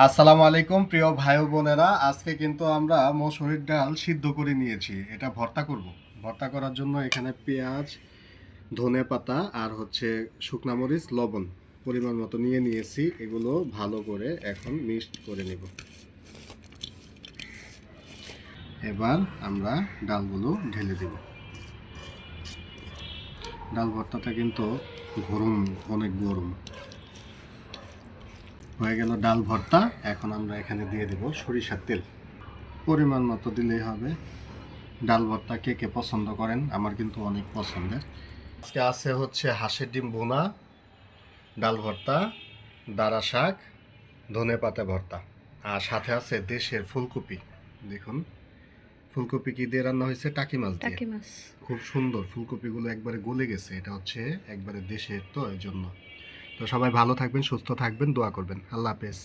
আসসালামু আলাইকুম, প্রিয় ভাই বোনেরা। আজকে কিন্তু আমরা মসুরির ডাল সিদ্ধ করে নিয়েছি। এটা ভর্তা করব। ভর্তা করার জন্য এখানে পেঁয়াজ, ধনে পাতা আর হচ্ছে শুকনা মরিচ, লবণ পরিমাণ মতো নিয়ে নিয়েছি। এগুলো ভালো করে এখন মিক্সড করে নেব। এবার আমরা ডালগুলো ঢেলে দেব। ডাল ভর্তাটা কিন্তু গরম, অনেক গরম। হয়ে গেল ডাল ভর্তা। এখন আমরা এখানে দিয়ে দেব সরিষার তেল। পরিমাণ মতো দিলেই হবে। ডাল ভর্তা কে কে পছন্দ করেন? আমার কিন্তু অনেক পছন্দের। আজকে আছে হচ্ছে হাঁসের ডিম বোনা ডাল ভর্তা দাঁড়া শাক ধনে পাতা ভর্তা। আর সাথে আছে দেশের ফুলকপি। দেখুন ফুলকপি কি দিয়ে রান্না হয়েছে? টাকি মাছ দিয়ে। খুব সুন্দর। ফুলকপিগুলো একবারে গলে গেছে। এটা হচ্ছে একবারে দেশের তো এই জন্য তো সবাই ভালো থাকবেন সুস্থ থাকবেন দোয়া করবেন। আল্লাহ হাফেজ।